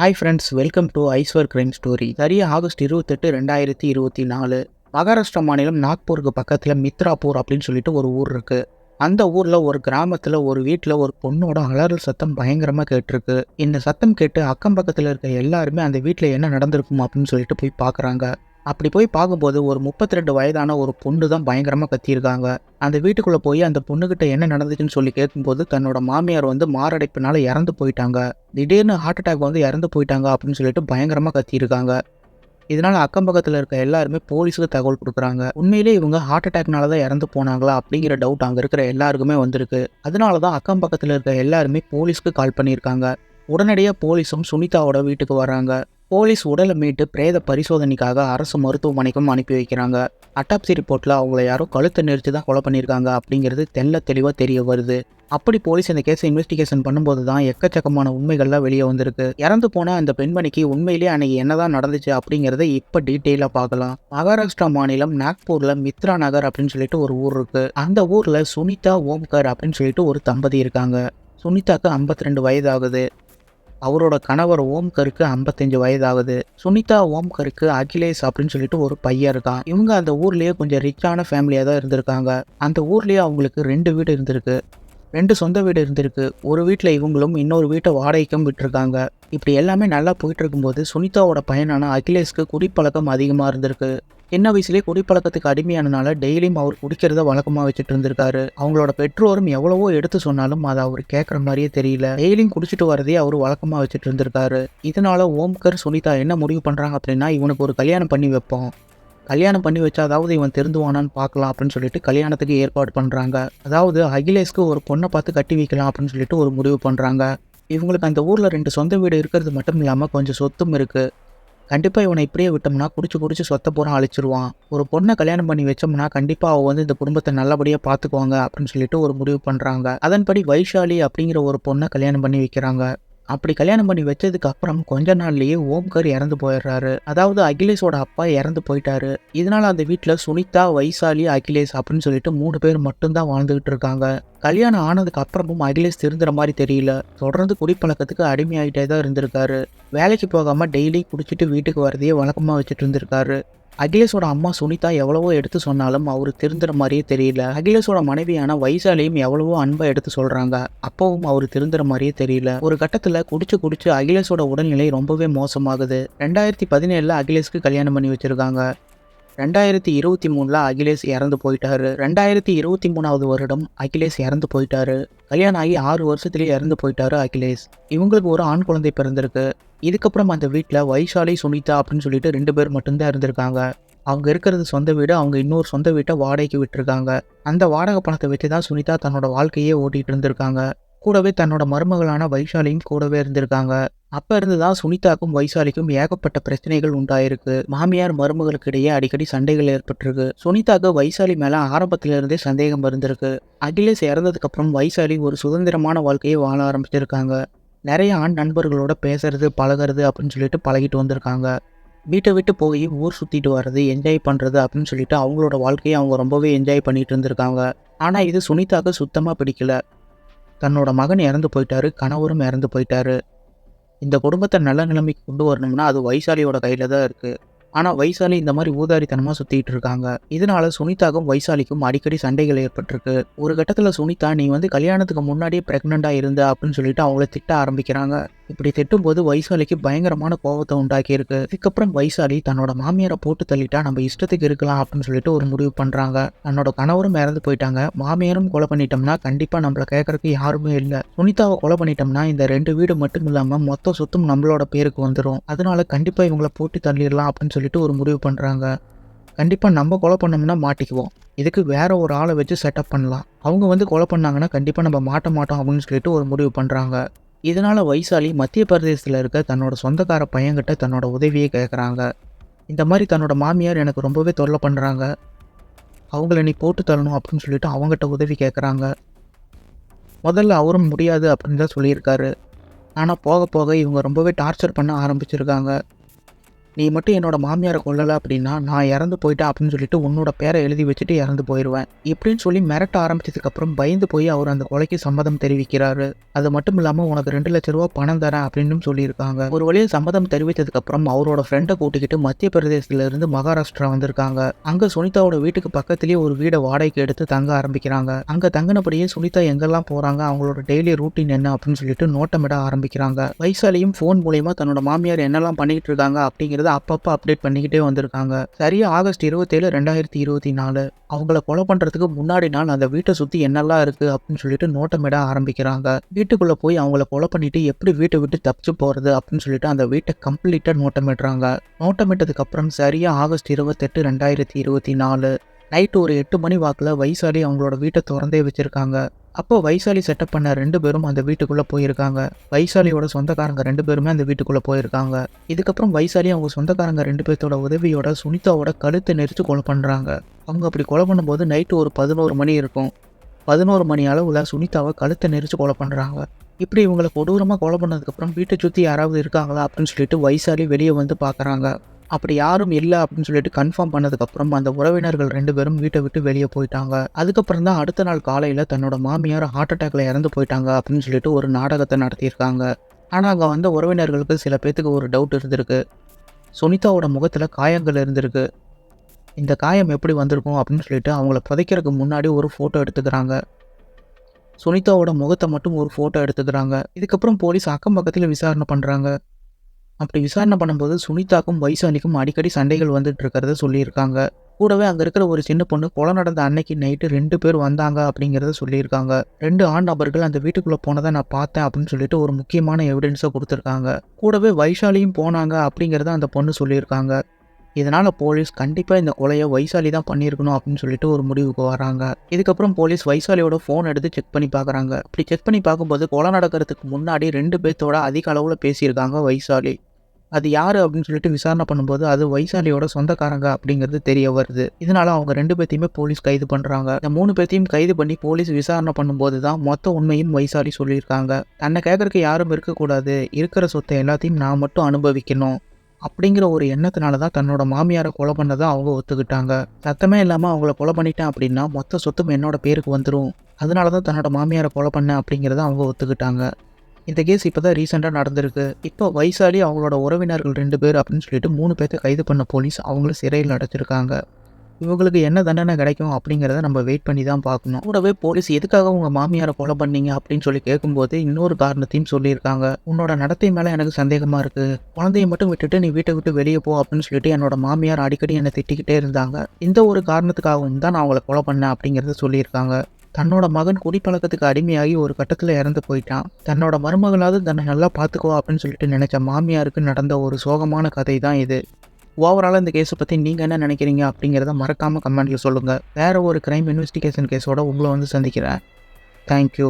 Hi friends welcome to Aishwar crime story சரியா August இருபத்தெட்டு ரெண்டாயிரத்தி இருபத்தி நாலு மகாராஷ்டிரா மாநிலம் நாக்பூருக்கு பக்கத்தில் மித்ராப்பூர் அப்படின்னு சொல்லிட்டு ஒரு ஊர் இருக்குது அந்த ஊரில் ஒரு கிராமத்தில் ஒரு வீட்டில் ஒரு பொண்ணோட அலறல் சத்தம் பயங்கரமாக கேட்டிருக்கு. இந்த சத்தம் கேட்டு அக்கம் பக்கத்தில் இருக்க எல்லாருமே அந்த வீட்டில் என்ன நடந்திருக்கும் அப்படின்னு சொல்லிட்டு போய் பார்க்குறாங்க அப்படி போய் பார்க்கும்போது ஒரு முப்பத்தி ரெண்டு வயதான ஒரு பொண்ணு தான் பயங்கரமாக கத்தியிருக்காங்க. அந்த வீட்டுக்குள்ளே போய் அந்த பொண்ணுக்கிட்ட என்ன நடந்துச்சுன்னு சொல்லி கேட்கும்போது தன்னோட மாமியார் வந்து மாரடைப்பினால் இறந்து போயிட்டாங்க. திடீர்னு ஹார்ட் அட்டாக் வந்து இறந்து போயிட்டாங்க அப்படின்னு சொல்லிட்டு பயங்கரமாக கத்தியிருக்காங்க. இதனால் அக்கம் பக்கத்தில் இருக்க எல்லாருமே போலீஸுக்கு தகவல் கொடுக்குறாங்க. உண்மையிலே இவங்க ஹார்ட் அட்டாக்னால தான் இறந்து போனாங்களா அப்படிங்கிற டவுட் அங்கே இருக்கிற எல்லாருக்குமே வந்திருக்கு. அதனால தான் அக்கம் பக்கத்தில் இருக்க எல்லாருமே போலீஸ்க்கு கால் பண்ணியிருக்காங்க. உடனடியாக போலீஸும் சுனிதாவோட வீட்டுக்கு வராங்க போலீஸ் உடலை மீட்டு பிரேத பரிசோதனைக்காக அரசு மருத்துவமனைக்கும் அனுப்பி வைக்கிறாங்க. அட்டாப்சி ரிப்போர்ட்டில் அவங்கள யாரோ கழுத்தை நெரிச்சு தான் கொலை பண்ணியிருக்காங்க அப்படிங்கிறது தெல்ல தெளிவாக தெரிய வருது. அப்படி போலீஸ் இந்த கேஸை இன்வெஸ்டிகேஷன் பண்ணும்போது தான் எக்கச்சக்கமான உண்மைகள்லாம் வெளியே வந்திருக்கு. இறந்து போன அந்த பெண்மணிக்கு உண்மையிலேயே அன்னைக்கு என்னதான் நடந்துச்சு அப்படிங்கிறத இப்போ டீட்டெயிலாக பார்க்கலாம். மகாராஷ்டிரா மாநிலம் நாக்பூரில் மித்ரா நகர் அப்படின்னு சொல்லிட்டு ஒரு ஊர் இருக்கு. அந்த ஊரில் சுனிதா ஓம்கர் அப்படின்னு சொல்லிட்டு ஒரு தம்பதி இருக்காங்க. சுனிதாக்கு 52 ரெண்டு வயதாகுது. அவரோட கணவர் ஓம்கருக்கு ஐம்பத்தஞ்சு வயதாகுது. சுனிதா ஓம்கருக்கு அகிலேஷ் அப்படின்னு சொல்லிட்டு ஒரு பையன் இருக்கான். இவங்க அந்த ஊர்லேயே கொஞ்சம் ரிச்சான ஃபேமிலியாக தான் இருந்திருக்காங்க. அந்த ஊர்லேயே அவங்களுக்கு ரெண்டு வீடு இருந்திருக்கு. ரெண்டு சொந்த வீடு இருந்திருக்கு. ஒரு வீட்டில் இவங்களும் இன்னொரு வீட்டை வாடகைக்கும் விட்டுருக்காங்க. இப்படி எல்லாமே நல்லா போயிட்டு இருக்கும்போது சுனிதாவோட பையனான அகிலேஷ்க்கு குடிப்பழக்கம் அதிகமாக இருந்திருக்கு. சின்ன வயசுலேயே குடிப்பழக்கத்துக்கு அடிமையானனால டெய்லியும் அவர் குடிக்கிறத வழக்கமாக வச்சுட்டு இருந்திருக்காரு. அவங்களோட பெற்றோரும் எவ்வளவோ எடுத்து சொன்னாலும் அதை அவர் கேட்குற மாதிரியே தெரியல. டெய்லியும் குடிச்சிட்டு வரதே அவர் வழக்கமாக வச்சுட்டு இருந்திருக்காரு. இதனால ஓம்கர் சுனிதா என்ன முடிவு பண்ணுறாங்க அப்படின்னா இவனுக்கு ஒரு கல்யாணம் பண்ணி வைப்போம். கல்யாணம் பண்ணி வச்சாதாவது இவன் திருந்துவானான்னு பார்க்கலாம் அப்படின்னு சொல்லிட்டு கல்யாணத்துக்கு ஏற்பாடு பண்ணுறாங்க அதாவது அகிலேஷ்க்கு ஒரு பொண்ணை பார்த்து கட்டி வைக்கலாம் அப்படின்னு சொல்லிட்டு ஒரு முடிவு பண்ணுறாங்க இவங்களுக்கு அந்த ஊரில் ரெண்டு சொந்த வீடு இருக்கிறது மட்டும் இல்லாமல் கொஞ்சம் சொத்தும் இருக்குது கண்டிப்பாக இவனை இப்படியே விட்டோம்னா குடிச்சு குடிச்சு சொத்தை பூரா அழிச்சிருவான். ஒரு பொண்ணை கல்யாணம் பண்ணி வச்சோம்னா கண்டிப்பாக அவள் வந்து இந்த குடும்பத்தை நல்லபடியாக பார்த்துக்குவாங்க அப்படின்னு சொல்லிட்டு ஒரு முடிவு பண்ணுறாங்க அதன்படி வைஷாலி அப்படிங்கிற ஒரு பொண்ணை கல்யாணம் பண்ணி வைக்கிறாங்க. அப்படி கல்யாணம் பண்ணி வச்சதுக்கு அப்புறம் கொஞ்ச நாள்லயே ஓம்கர் இறந்து போயிடுறாரு. அதாவது அகிலேஷோட அப்பா இறந்து போயிட்டாரு. இதனால அந்த வீட்டில் சுனிதா வைசாலி அகிலேஷ் அப்படின்னு சொல்லிட்டு மூணு பேர் மட்டும்தான் வாழ்ந்துகிட்டு இருக்காங்க. கல்யாணம் ஆனதுக்கு அப்புறமும் அகிலேஷ் திருந்துற மாதிரி தெரியல. தொடர்ந்து குடிப்பழக்கத்துக்கு அடிமையாயிட்டே தான் இருந்திருக்காரு. வேலைக்கு போகாம டெய்லி குடிச்சிட்டு வீட்டுக்கு வரதையே வழக்கமாக வச்சுட்டு இருந்திருக்காரு. அகிலேஷோட அம்மா சுனிதா எவ்வளவோ எடுத்து சொன்னாலும் அவர் திருந்துற மாதிரியே தெரியல. அகிலேஷோட மனைவியான வைசாலியும் எவ்வளவோ அன்பை எடுத்து சொல்றாங்க. அப்பவும் அவர் திருந்துற மாதிரியே தெரியல. ஒரு கட்டத்துல குடிச்சு குடிச்சு அகிலேஷோட உடல்நிலை ரொம்பவே மோசமாகுது. ரெண்டாயிரத்தி பதினேழுல அகிலேஷ்க்கு கல்யாணம் பண்ணி வச்சிருக்காங்க. ரெண்டாயிரத்தி இருபத்தி மூணில் அகிலேஷ் இறந்து போயிட்டாரு. ரெண்டாயிரத்தி இருபத்தி மூணாவது வருடம் அகிலேஷ் இறந்து போயிட்டாரு. கல்யாணம் ஆகி ஆறு வருஷத்துலேயே இறந்து போயிட்டாரு அகிலேஷ். இவங்களுக்கு ஒரு ஆண் குழந்தை பிறந்திருக்கு. இதுக்கப்புறம் அந்த வீட்டில் வைஷாலி சுனிதா அப்படின்னு சொல்லிட்டு ரெண்டு பேர் மட்டும்தான் இருந்திருக்காங்க. அவங்க இருக்கிறது சொந்த வீடு அவங்க இன்னொரு சொந்த வீட்டை வாடகைக்கு விட்டுருக்காங்க. அந்த வாடகை பணத்தை வச்சு தான் சுனிதா தன்னோட வாழ்க்கையே ஓட்டிகிட்டு இருந்திருக்காங்க. கூடவே தன்னோட மருமகளான வைஷாலியும் கூடவே இருந்திருக்காங்க. அப்ப இருந்து தான் சுனிதாக்கும் வைசாலிக்கும் ஏகப்பட்ட பிரச்சனைகள் உண்டாயிருக்கு. மாமியார் மருமகளுக்கு இடையே அடிக்கடி சண்டைகள் ஏற்பட்டிருக்கு. சுனிதாக்கு வைசாலி மேல ஆரம்பத்திலிருந்தே சந்தேகம் இருந்திருக்கு. அகிலேஷ் இறந்ததுக்கு அப்புறம் வைசாலி ஒரு சுதந்திரமான வாழ்க்கையை வாழ ஆரம்பிச்சிருக்காங்க. நிறைய ஆண் நண்பர்களோட பேசுறது பழகுறது அப்படின்னு சொல்லிட்டு பழகிட்டு வந்திருக்காங்க. வீட்டை விட்டு போய் ஊர் சுற்றிட்டு வர்றது என்ஜாய் பண்ணுறது அப்படின்னு சொல்லிட்டு அவங்களோட வாழ்க்கையை அவங்க ரொம்பவே என்ஜாய் பண்ணிட்டு இருந்திருக்காங்க. ஆனால் இது சுனிதாக்கு சுத்தமாக பிடிக்கல. தன்னோட மகன் இறந்து போயிட்டாரு கணவரும் இறந்து போயிட்டாரு. இந்த குடும்பத்தை நல்ல நிலைமைக்கு கொண்டு வரணும்னா அது வைசாலியோட கையில் தான் இருக்குது ஆனால் வைசாலி இந்த மாதிரி ஊதாரித்தனமாக சுற்றிட்டு இருக்காங்க. இதனால சுனிதாக்கும் வைசாலிக்கும் அடிக்கடி சண்டைகள் ஏற்பட்டிருக்கு. ஒரு கட்டத்தில் சுனிதா நீ வந்து கல்யாணத்துக்கு முன்னாடியே ப்ரெக்னெண்ட்டாக இருந்த அப்படின்னு சொல்லிட்டு அவங்கள திட்ட ஆரம்பிக்கிறாங்க. இப்படி திட்டும்போது வைசாலிக்கு பயங்கரமான கோபத்தை உண்டாக்கியிருக்கு. இதுக்கப்புறம் வைசாலி தன்னோட மாமியாரை போட்டு தள்ளிட்டா நம்ம இஷ்டத்துக்கு இருக்கலாம் அப்படின்னு சொல்லிட்டு ஒரு முடிவு பண்ணுறாங்க தன்னோட கணவரும் இறந்து போயிட்டாங்க. மாமியாரும் கொலை பண்ணிட்டோம்னா கண்டிப்பாக நம்மளை கேட்கறதுக்கு யாருமே இல்லை. சுனிதாவை கொலை பண்ணிட்டோம்னா இந்த ரெண்டு வீடு மட்டும் இல்லாமல் மொத்த சொத்தும் நம்மளோட பேருக்கு வந்துடும் அதனால கண்டிப்பாக இவங்கள போட்டு தள்ளிடலாம் அப்படின்னு சொல்லிட்டு ஒரு முடிவு பண்ணுறாங்க கண்டிப்பாக நம்ம கொலை பண்ணோம்னா மாட்டிக்குவோம். இதுக்கு வேற ஒரு ஆளை வச்சு செட்டப் பண்ணலாம். அவங்க வந்து கொலை பண்ணாங்கன்னா கண்டிப்பாக நம்ம மாட்ட மாட்டோம் அப்படின்னு சொல்லிட்டு ஒரு முடிவு பண்ணுறாங்க இதனால் வைசாலி மத்திய பிரதேசத்தில் இருக்க தன்னோட சொந்தக்கார பையன்கிட்ட தன்னோட உதவியை கேட்குறாங்க இந்த மாதிரி தன்னோட மாமியார் எனக்கு ரொம்பவே தொல்லை பண்ணுறாங்க அவங்கள நீ போட்டு தரணும் அப்படின்னு சொல்லிட்டு அவங்ககிட்ட உதவி கேட்குறாங்க முதல்ல அவரும் முடியாது அப்படின்னு தான் சொல்லியிருக்காரு. ஆனால் போக போக இவங்க ரொம்பவே டார்ச்சர் பண்ண ஆரம்பிச்சிருக்காங்க. நீ மட்டும் என்னோட மாமியாரை கொல்லலை அப்படின்னா நான் இறந்து போயிட்டேன் அப்படின்னு சொல்லிட்டு உன்னோட பேரை எழுதி வச்சுட்டு இறந்து போயிடுவேன் இப்படின்னு சொல்லி மிரட்ட ஆரம்பிச்சதுக்கப்புறம் பயந்து போய் அவர் அந்த கொலைக்கு சம்மதம் தெரிவிக்கிறாரு. அது மட்டும் இல்லாமல் உனக்கு ரெண்டு லட்ச ரூபா பணம் தரேன் அப்படின்னு சொல்லியிருக்காங்க. ஒரு வழியில் சம்மதம் தெரிவித்ததுக்கப்புறம் அவரோட ஃப்ரெண்டை கூட்டிக்கிட்டு மத்திய பிரதேசத்துல இருந்து மகாராஷ்டிரா வந்திருக்காங்க. அங்கே சுனிதாவோட வீட்டுக்கு பக்கத்துலேயே ஒரு வீடை வாடகைக்கு எடுத்து தங்க ஆரம்பிக்கிறாங்க. அங்கே தங்கினபடியே சுனிதா எங்கெல்லாம் போகிறாங்க அவங்களோட டெய்லி ரூட்டீன் என்ன அப்படின்னு சொல்லிட்டு நோட்டமிட ஆரம்பிக்கிறாங்க. வைசாலியும் ஃபோன் மூலயமா தன்னோட மாமியார் என்னெல்லாம் பண்ணிக்கிட்டு இருக்காங்க அப்படிங்கிற அப்படிங்கிறத அப்பப்போ அப்டேட் பண்ணிக்கிட்டே வந்திருக்காங்க. சரியாக ஆகஸ்ட் இருபத்தேழு ரெண்டாயிரத்தி இருபத்தி நாலு அவங்கள கொலை பண்ணுறதுக்கு முன்னாடி நாள் அந்த வீட்டை சுற்றி என்னெல்லாம் இருக்குது அப்படின்னு சொல்லிட்டு நோட்டமிட ஆரம்பிக்கிறாங்க. வீட்டுக்குள்ளே போய் அவங்கள கொலை பண்ணிட்டு எப்படி வீட்டை விட்டு தப்பிச்சு போகிறது அப்படின்னு சொல்லிட்டு அந்த வீட்டை கம்ப்ளீட்டாக நோட்டமிடுறாங்க நோட்டமிட்டதுக்கப்புறம் சரியாக சரியா ஆகஸ்ட் இருபத்தெட்டு ரெண்டாயிரத்தி இருபத்தி நாலு நைட்டு ஒரு எட்டு மணி வாக்கில் வைசாலி அவங்களோட வீட்டை திறந்தே வச்சுருக்காங்க. அப்போ வைசாலி செட்டப் பண்ண ரெண்டு பேரும் அந்த வீட்டுக்குள்ளே போயிருக்காங்க. வைசாலியோட சொந்தக்காரங்க ரெண்டு பேருமே அந்த வீட்டுக்குள்ளே போயிருக்காங்க. இதுக்கப்புறம் வைசாலி அவங்க சொந்தக்காரங்க ரெண்டு பேர்த்தோட உதவியோட சுனிதாவோட கழுத்தை நெரிச்சு கொலை பண்ணுறாங்க அவங்க அப்படி கொலை பண்ணும்போது நைட்டு ஒரு பதினோரு மணி இருக்கும். பதினோரு மணி அளவில் சுனிதாவை கழுத்தை நெரிச்சு கொலை பண்ணுறாங்க இப்படி இவங்களை கொடூரமாக கொலை பண்ணதுக்கப்புறம் வீட்டை சுற்றி யாராவது இருக்காங்களா அப்படின்னு சொல்லிட்டு வைசாலி வெளியே வந்து பார்க்குறாங்க அப்படி யாரும் இல்லை அப்படின்னு சொல்லிட்டு கன்ஃபார்ம் பண்ணதுக்கப்புறம் அந்த உறவினர்கள் ரெண்டு பேரும் வீட்டை விட்டு வெளியே போயிட்டாங்க. அதுக்கப்புறம் தான் அடுத்த நாள் காலையில் தன்னோட மாமியார் ஹார்ட் அட்டாக்ல இறந்து போயிட்டாங்க அப்படின்னு சொல்லிட்டு ஒரு நாடகத்தை நடத்தியிருக்காங்க. ஆனால் அங்கே வந்த உறவினர்களுக்கு சில பேர்த்துக்கு ஒரு டவுட் இருந்திருக்கு. சுனிதாவோட முகத்தில் காயங்கள் இருந்திருக்கு. இந்த காயம் எப்படி வந்திருக்கும் அப்படின்னு சொல்லிட்டு அவங்கள புதைக்கிறதுக்கு முன்னாடி ஒரு ஃபோட்டோ எடுத்துக்கிறாங்க. சுனிதாவோட முகத்தை மட்டும் ஒரு ஃபோட்டோ எடுத்துக்கிறாங்க. இதுக்கப்புறம் போலீஸ் அக்கம் பக்கத்தில் விசாரணை பண்ணுறாங்க அப்படி விசாரணை பண்ணும்போது சுனிதாக்கும் வைசாலிக்கும் அடிக்கடி சண்டைகள் வந்துட்டு இருக்கிறத சொல்லியிருக்காங்க. கூடவே அங்கே இருக்கிற ஒரு சின்ன பொண்ணு கொலை நடந்த அன்னைக்கு நைட்டு ரெண்டு பேர் வந்தாங்க அப்படிங்கிறத சொல்லியிருக்காங்க. ரெண்டு ஆண் நபர்கள் அந்த வீட்டுக்குள்ளே போனதை நான் பார்த்தேன் அப்படின்னு சொல்லிட்டு ஒரு முக்கியமான எவிடன்ஸை கொடுத்துருக்காங்க. கூடவே வைசாலியும் போனாங்க அப்படிங்கிறத அந்த பொண்ணு சொல்லியிருக்காங்க. இதனால் போலீஸ் கண்டிப்பாக இந்த கொலையை வைசாலி தான் பண்ணியிருக்கணும் அப்படின்னு சொல்லிட்டு ஒரு முடிவுக்கு வராங்க. இதுக்கப்புறம் போலீஸ் வைசாலியோட ஃபோன் எடுத்து செக் பண்ணி பார்க்குறாங்க. அப்படி செக் பண்ணி பார்க்கும்போது கொலை நடக்கிறதுக்கு முன்னாடி ரெண்டு பேர்த்தோட அதிக அளவில் பேசியிருக்காங்க வைசாலி. அது யார் அப்படின்னு சொல்லிட்டு விசாரணை பண்ணும்போது அது வைசாலியோட சொந்தக்காரங்க அப்படிங்கிறது தெரிய வருது. இதனால அவங்க ரெண்டு பேர்த்தையுமே போலீஸ் கைது பண்ணுறாங்க இந்த மூணு பேர்த்தையும் கைது பண்ணி போலீஸ் விசாரணை பண்ணும்போது தான் மொத்த உண்மையும் வைசாலி சொல்லியிருக்காங்க. தன்னை கேட்கறதுக்கு யாரும் இருக்கக்கூடாது. இருக்கிற சொத்தை எல்லாத்தையும் நான் மட்டும் அனுபவிக்கணும் அப்படிங்கிற ஒரு எண்ணத்தினால தான் தன்னோட மாமியாரை கொலை பண்ணதை அவங்க ஒத்துக்கிட்டாங்க. சத்தமே இல்லாமல் அவங்கள கொலை பண்ணிட்டேன் அப்படின்னா மொத்த சொத்தும் என்னோட பேருக்கு வந்துடும் அதனால தான் தன்னோட மாமியாரை கொலை பண்ணேன் அப்படிங்கிறத அவங்க ஒத்துக்கிட்டாங்க. இந்த கேஸ் இப்போ தான் ரீசெண்டாக நடந்திருக்கு. இப்போ வைசாலி அவங்களோட உறவினர்கள் ரெண்டு பேர் அப்படின்னு சொல்லிட்டு மூணு பேர்த்த கைது பண்ண போலீஸ் அவங்கள சிறையில் அடைச்சிருக்காங்க. இவங்களுக்கு என்ன தண்டனை கிடைக்கும் அப்படிங்கிறத நம்ம வெயிட் பண்ணி தான் பார்க்கணும். கூடவே போலீஸ் எதுக்காக உங்கள் மாமியாரை கொலை பண்ணீங்க அப்படின்னு சொல்லி கேட்கும்போது இன்னொரு காரணத்தையும் சொல்லியிருக்காங்க. உன்னோட நடத்தை மேலே எனக்கு சந்தேகமாக இருக்குது குழந்தைய மட்டும் விட்டுட்டு நீ வீட்டை விட்டு வெளியே போ அப்படின்னு சொல்லிட்டு என்னோட மாமியார் அடிக்கடி என்னை திட்டிக்கிட்டே இருந்தாங்க. இந்த ஒரு காரணத்துக்காகவும் தான் நான் அவங்கள கொலை பண்ணேன் அப்படிங்கிறத சொல்லியிருக்காங்க. தன்னோட மகன் குடிப்பழக்கத்துக்கு அடிமையாகி ஒரு கட்டத்தில் இறந்து போயிட்டான். தன்னோட மருமகளாவது தன்னை நல்லா பார்த்துக்கோ அப்படின்னு சொல்லிட்டு நினச்ச மாமியாருக்கு நடந்த ஒரு சோகமான கதை தான் இது. ஓவராலாக இந்த கேஸை பற்றி நீங்கள் என்ன நினைக்கிறீங்க அப்படிங்கிறத மறக்காமல் கமெண்ட்டில் சொல்லுங்கள் வேறு ஒரு க்ரைம் இன்வெஸ்டிகேஷன் கேஸோட உங்களை வந்து சந்திக்கிறேன். தேங்க்யூ